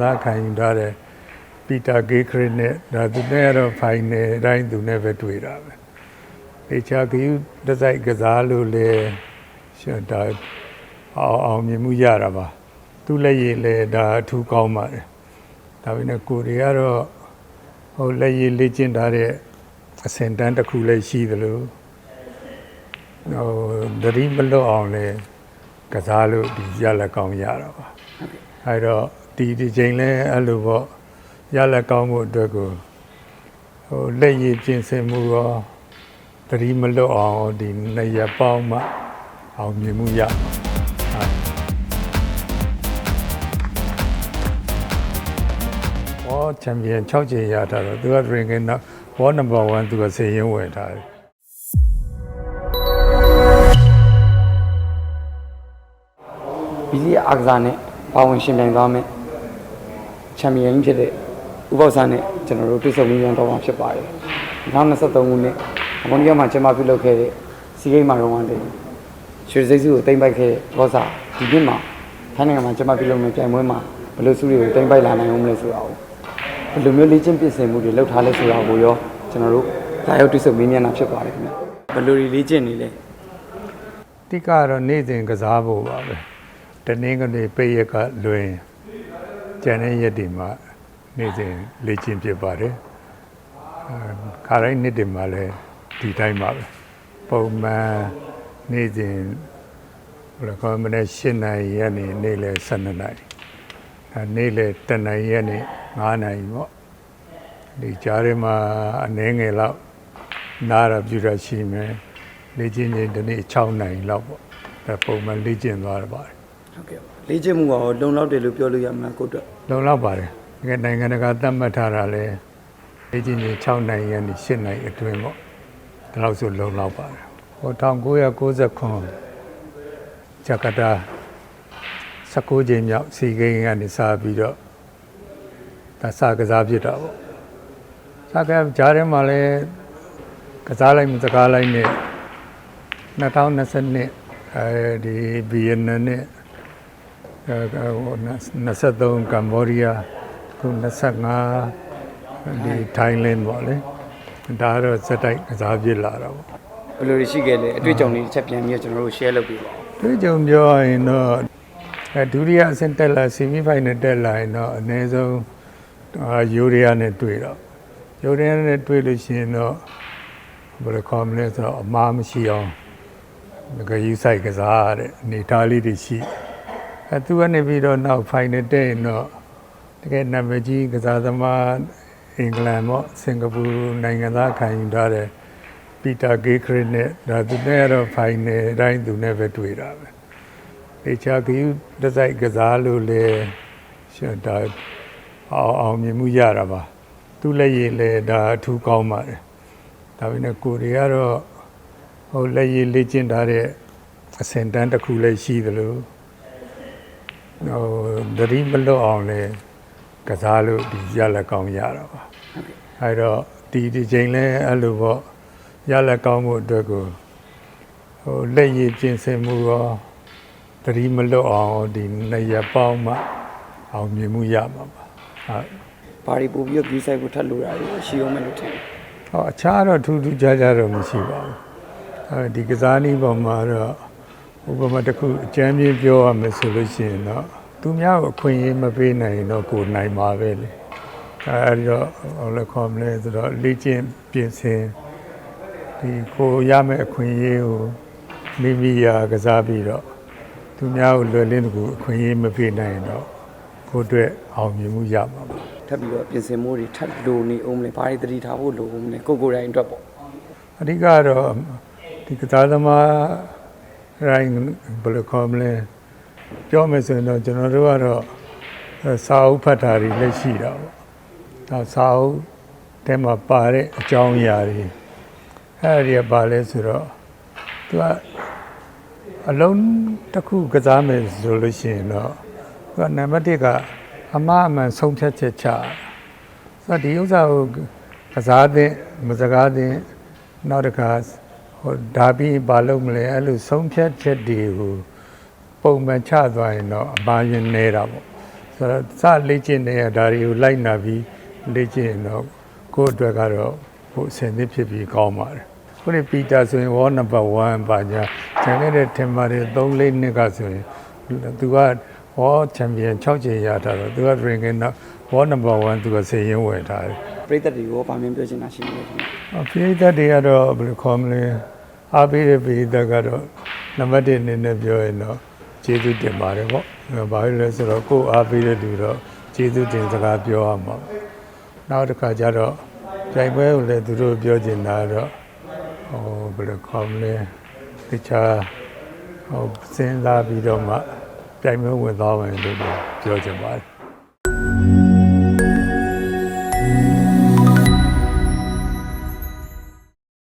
နိုင်ငံသားခံယူထားတဲ့ပီတာဂေးခရစ်နဲ့ဒါသူနဲ့ကတော့ဖိုင်နယ်တိုင်းသူနဲ့ပဲတွေ့တာပဲအေချာကယူဒီဇိုင်းကစားလို့လေရှင်ဒါအောင်အောင်မြင်မှုရတာပါသူလည်းရည်လေဒါအထူးကောင်းပါတယ်ဒါပေမဲ့ကိုရီကတော့ဟိုလက်ရည်လေ့ကျင့်ထားတဲ့အစင်တန်းတစ်ခုလည်းရှိသလိုဟိုဒရီမလွတ်အောင်လေကစားလို့ဒီရလက်ကောင်းရတာပါအဲတော့ ဒီဒီချိန်လဲအဲ့လိုပေါ့ရလက်ကောင်းမှုအတွက်ကိုဟိုလက်ရည်ပြင်ဆင်မှုရောတတိမလွတ်အောင်ဒီနှစ်ရက်ပေါင်းမှအောင်မြင်မှုရမှာဟောချန်ပီယံ6ချိန်ရတာတော့သူက ranking တော့ world number 1သူကစေရင်ဝင်ထားတယ်ဘီလီအားကစားနဲ့ပါဝင်ရှင်ပြိုင်သွားမယ် ချန်ပီယံကြီးဖြစ်တဲ့ဥပောက်ဆန်းနဲ့ကျွန်တော်တို့တွေ့ဆုံပြီးပြန်တော့မှာဖြစ်ပါတယ်2023ခုနှစ်အမေရိကန်မှာကျင်းပပြုလုပ်ခဲ့တဲ့စီဂိမ်းမာရောဝန်တဲ့ရွှေစိတ်စုကိုတင်ပိုက်ခဲ့တဲ့ဘောစာဒီနှစ်မှာထိုင်းနိုင်ငံမှာကျင်းပပြုလုပ်မယ့်ပြိုင်ပွဲမှာဘယ်လိုစုတွေကိုတင်ပိုက်လာနိုင်အောင်မလဲဆိုတာကိုဘယ်လိုမျိုးလေ့ကျင့်ပြင်ဆင်မှုတွေလုပ်ထားလဲဆိုတာကိုရောကျွန်တော်တို့လာရောက်တွေ့ဆုံပြီးမြန်တာဖြစ်ပါတယ်ခင်ဗျဘယ်လိုတွေလေ့ကျင့်နေလဲတိကတော့နေ့စဉ်ကစားဖို့ပါပဲတနင်္ဂနွေပိတ်ရက်ကလွင် ကျန်တဲ့ရက်တွေမှာနေ့စဉ်လေ့ကျင့်ဖြစ်ပါတယ်အဲခါတိုင်းနေ့တွေမှာလည်းဒီတိုင်းပါပဲပုံမှန်နေ့စဉ်ဘယ်လိုခေါ်မလဲ၈နာရီရက်နေနေ့လယ်12နာရီအဲနေ့လယ်1နာရီရက်နေ9နာရီပေါ့ဒီကြားထဲမှာအနည်းငယ်လောက်နားရပြူရရှိမယ်လေ့ကျင့်ခြင်းဒီနေ့6နာရီလောက်ပေါ့အဲပုံမှန်လေ့ကျင့်သွားရပါတယ်ဟုတ်ကဲ့ပါ လေ့ကျင့်မှုကရောလုံလောက်တယ်လို့ပြောလို့ရမလားကိုယ့်အတွက်လုံလောက်ပါတယ်ငါနိုင်ငံတကာသတ်မှတ်ထားတာလဲလေ့ကျင့်ခြင်း6နိုင်ရနေ8နိုင်အတွင်းပေါ့ဒါလို့ဆိုလုံလောက်ပါတယ်ဟို1990ဂျကာတာ19ချိန်မြောက်စီဂိမ်းကနေစပြီးတော့ဒါစကစားဖြစ်တာပေါ့စကစားကြားထဲမှာလဲကစားလိုက်မစကားလိုက်နဲ့2022အဲဒီဗီယက်နမ်နဲ့အဲဟို 23ကမ္ဘောဒီးယားခု25ဒီထိုင်းလင်းပေါ့လေဒါတော့စက်တိုက်ကစားပြစ်လာတာပေါ့ဘယ်လိုတွေရှိခဲ့လဲအတွေ့အကြုံတွေတစ်ချက်ပြန်ပြီးတော့ကျွန်တော်တို့ share လုပ်ပေးပါဦးတွေ့ကြုံပြောရရင်တော့အဲဒုတိယအဆင့်တက်လာဆီမီဖိုင်နယ်တက်လာရင်တော့အနည်းဆုံးအာယူရီးယားနဲ့တွေ့တော့ယူရီးယားနဲ့တွေ့လို့ရှိရင်တော့ဘယ်လိုခေါ်မလဲဆိုတော့အမားမရှိအောင်ငကယူဆိုင်ကစားရတဲ့အနေအထားလေးတွေရှိ အဲသူကနေပြီးတော့နောက်ဖိုင်နယ်တက်ရင်တော့တကယ်နာမည်ကြီးကစားသမားအင်္ဂလန်ပေါ့စင်ကာပူနိုင်ငံသားခံယူထားတဲ့ပီတာဂေးခရစ်နဲ့ဒါသူနဲ့ကတော့ဖိုင်နယ်တိုင်းသူနဲ့ပဲတွေ့တာပဲအေချာကယူဒီဇိုင်းကစားလို့လေရှင်ဒါအောင်အောင်မြင်မှုရတာပါသူလည်းရည်လေဒါအထူးကောင်းပါတယ်ဒါပေမဲ့ကိုရီကတော့ဟိုလက်ရည်လေ့ကျင့်ထားတဲ့အစင်တန်းတစ်ခုလည်းရှိသလို ဟိုဒရီမလွတ်အောင်လေကစားလို့ဒီရလက်ကောင်းရတာပါအဲတော့ဒီဒီချိန်လဲအဲ့လိုပေါ့ရလက်ကောင်းမှုအတွက်ကိုဟိုလက်ရည်ပြင်ဆင်မှုရောတတိမလွတ်အောင်ဒီနှစ်ရက်ပေါင်းမှအောင်မြင်မှုရမှာပါဟုတ်ဘာတွေပို့ပြီးတော့ view site ကိုထပ်လို့ရတယ်ရှိအောင်မယ်လို့ထင်တယ်ဟောအခြားတော့ထူးထူးခြားခြားတော့မရှိပါဘူးအဲဒီကစားနည်းပေါ်မှာတော့ ဥပမာတစ်ခုအကျမ်းပြင်းပြောရမယ်ဆိုလို့ရှိရင်တော့သူများကိုအခွင့်အရေးမပေးနိုင်ရင်တော့ကိုယ်နိုင်ပါပဲလေအဲဒီတော့ဟောလည်းခေါ်မလဲဆိုတော့လေ့ကျင့်ပြင်ဆင်ဒီကိုရမယ့်အခွင့်အရေးကိုမိမိရာကစားပြီးတော့သူများကိုလွယ်လင်းတကူအခွင့်အရေးမပေးနိုင်ရင်တော့ကိုယ့်အတွက်အောင်မြင်မှုရမှာပါထပ်ပြီးတော့ပြင်ဆင်မှုတွေထပ်လို့နေအောင်မလဲဘာတွေတတိထားဖို့လိုအောင်မလဲကိုကိုယ်တိုင်အတွက်ပေါ့အဓိကတော့ဒီကစားသမား ရိုင်းဘယ်လိုခေါ်မလဲပြောမယ်ဆိုရင်တော့ကျွန်တော်တို့ကတော့အဲစာအုပ်ဖတ်တာတွေလက်ရှိတာပေါ့ဒါစာအုပ်ထဲမှာပါတဲ့အကြောင်းအရာတွေအဲ့ဒီကပါလဲဆိုတော့သူကအလုံးတစ်ခုကစားမယ်ဆိုလို့ရှိရင်တော့သူကနံပါတ်1ကအမှားအမှန်ဆုံးဖြတ်ချက်ချဆိုတော့ဒီဥစ္စာကိုကစားတဲ့မစကားတဲ့နောက်တစ်ခါ ဟိုဒါပြီးဘာလုပ်မလဲအဲ့လိုဆုံးဖြတ်ချက်တွေကိုပုံမှန်ချသွားရင်တော့အပါရင်နေတာပေါ့ဆိုဆိုတော့စလေ့ကျင့်နေရဒါတွေကိုလိုက်နာပြီးလေ့ကျင့်ရင်တော့ကိုယ့်အတွက်ကတော့ဟိုအဆင်သင့်ဖြစ်ပြီးကောင်းပါတယ်ခုနပီတာဆိုရင်ဝေါ်နံပါတ်1ပါညာကျန်ခဲ့တဲ့ထင်ပါတယ်3 4နှစ်ကဆိုရင်သူကဝေါ်ချန်ပီယံ6ချိန်ရတာတော့သူက ranking တော့ဝေါ်နံပါတ်1သူကစေရင်ဝင်ထားတယ်ပြိသက်တွေကိုဗာမင်းပြောချင်တာရှိနေတယ်ခင်ဗျအဖိသက်တွေကတော့ဘယ်လိုခေါ်မလဲ အားပေးတဲ့ပိသက်ကတော့နံပါတ်1အနေနဲ့ပြောရင်တော့ကျေးဇူးတင်ပါတယ်ပေါ့။ဘာလို့လဲဆိုတော့ကိုယ်အားပေးတဲ့လူတော့ကျေးဇူးတင်စကားပြောရမှာ။နောက်တစ်ခါကျတော့ကြိုင်ပွဲကိုလည်းသူတို့ပြောချင်တာတော့ဟိုဘယ်လိုခေါ်မလဲတခြားဟိုစဉ်းစားပြီးတော့မှကြိုင်ပွဲဝင်သွားမယ်လို့ပြောချင်ပါတယ်